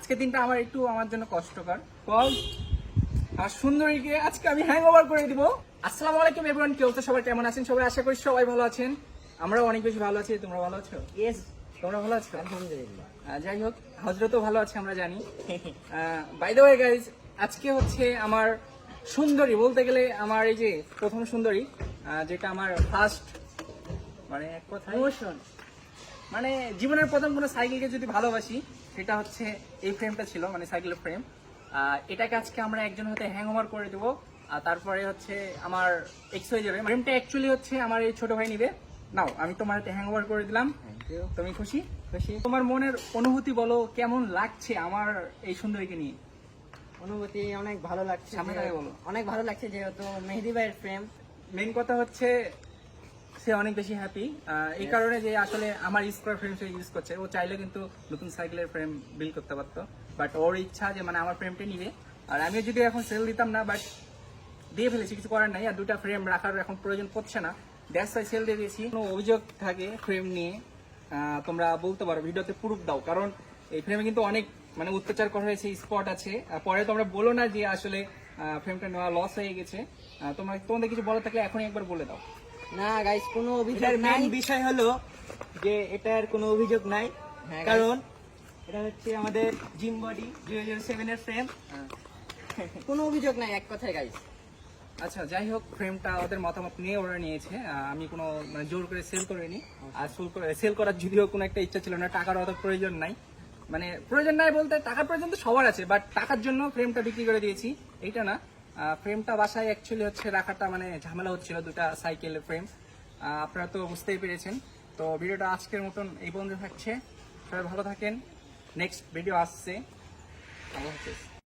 আজকে দিনটা আমার একটু আমার জন্য কষ্টকর। কজ আর সুন্দরীকে আজকে আমি হ্যাং ওভার করে দিব। আসসালামু আলাইকুম এভরিওয়ান কেউ তো সবাই কেমন আছেন? সবাই আশা করি সবাই ভালো আছেন। আমরাও অনেক বেশি ভালো আছি তোমরা ভালো আছো? ইয়েস তোমরা ভালো আছো? আলহামদুলিল্লাহ। যাই হোক হজরতও ভালো আছে আমরা জানি। বাই দ্য ওয়ে গাইজ আজকে হচ্ছে আমার সুন্দরী বলতে গেলে আমার এই যে প্রথম সুন্দরী যেটা আমার ফার্স্ট মানে এক কথা মানে জীবনের প্রথম কোনো সাইকেলকে যদি ভালোবাসি সেটা হচ্ছে এই ফ্রেমটা ছিল মানে সাইকেলের ফ্রেম এটাকে আজকে আমরা একজন হাতে হ্যাং ওভার করে দেবো। আর তারপরে হচ্ছে আমার এক্স হয়ে যাবে। ফ্রেমটা অ্যাকচুয়ালি হচ্ছে আমার এই ছোট ভাই নিবে। নাও আমি তোমার হাতে হ্যাং ওভার করে দিলাম। তুমি খুশি? খুশি। তোমার মনের অনুভূতি বলো কেমন লাগছে আমার এই সুন্দরীকে নিয়ে? অনুভূতি অনেক ভালো লাগছে সামনে বলো। অনেক ভালো লাগছে যেহেতু মেহেদি ভাইয়ের ফ্রেম মেন কথা হচ্ছে সে অনেক বেশি হ্যাপি এই কারণে যে আসলে আমার করা ফ্রেম সে ইউজ করছে। ও চাইলে কিন্তু নতুন সাইকেলের ফ্রেম বিল করতে পারতো। বাট ওর ইচ্ছা যে মানে আমার ফ্রেমটা নিবে। আর আমিও যদি এখন সেল দিতাম না বাট দিয়ে ফেলেছি কিছু করার নাই। আর দুটা ফ্রেম রাখার এখন প্রয়োজন পড়ছে না। দ্যাটস ওয়াই সেল দিয়ে দিয়েছি। কোনো অভিযোগ থাকে ফ্রেম নিয়ে তোমরা বলতে পারো ভিডিওতে প্রুফ দাও। কারণ এই ফ্রেমে কিন্তু অনেক মানে অত্যাচার করা হয়েছে স্পট আছে। আর পরে তোমরা বলো না যে আসলে ফ্রেমটা নেওয়া লস হয়ে গেছে। তোমরা তোমাদের কিছু বলার থাকলে এখনই একবার বলে দাও। না গাইস কোনো অভিযোগ নাই। বিষয় হলো যে এটার কোনো অভিযোগ নাই। হ্যাঁ, কারণ এটা হচ্ছে আমাদের gym body zero zero seven এর ফ্রেম কোনো অভিযোগ নাই এক কথায় গাইস আচ্ছা যাই হোক ফ্রেমটা ওদের মতামত নিয়ে ওরা নিয়েছে। আমি কোনো মানে জোর করে সেল করিনি। আর সেল করার যদিও কোনো একটা ইচ্ছা ছিল না টাকার অত প্রয়োজন নাই। মানে প্রয়োজন নাই বলতে টাকার প্রয়োজন তো সবার আছে বাট টাকার জন্য ফ্রেমটা বিক্রি করে দিয়েছি। এইটা না। ফ্রেমটা বাসায় অ্যাকচুয়ালি হচ্ছে রাখাটা মানে ঝামেলা হচ্ছিল, দুটা সাইকেলের ফ্রেম আপনারা তো বুঝতেই পেরেছেন। তো ভিডিওটা আজকের মতন এই পর্যন্ত থাকছে। সবাই ভালো থাকেন। নেক্সট ভিডিও আসছে। আল্লাহ হাফেজ।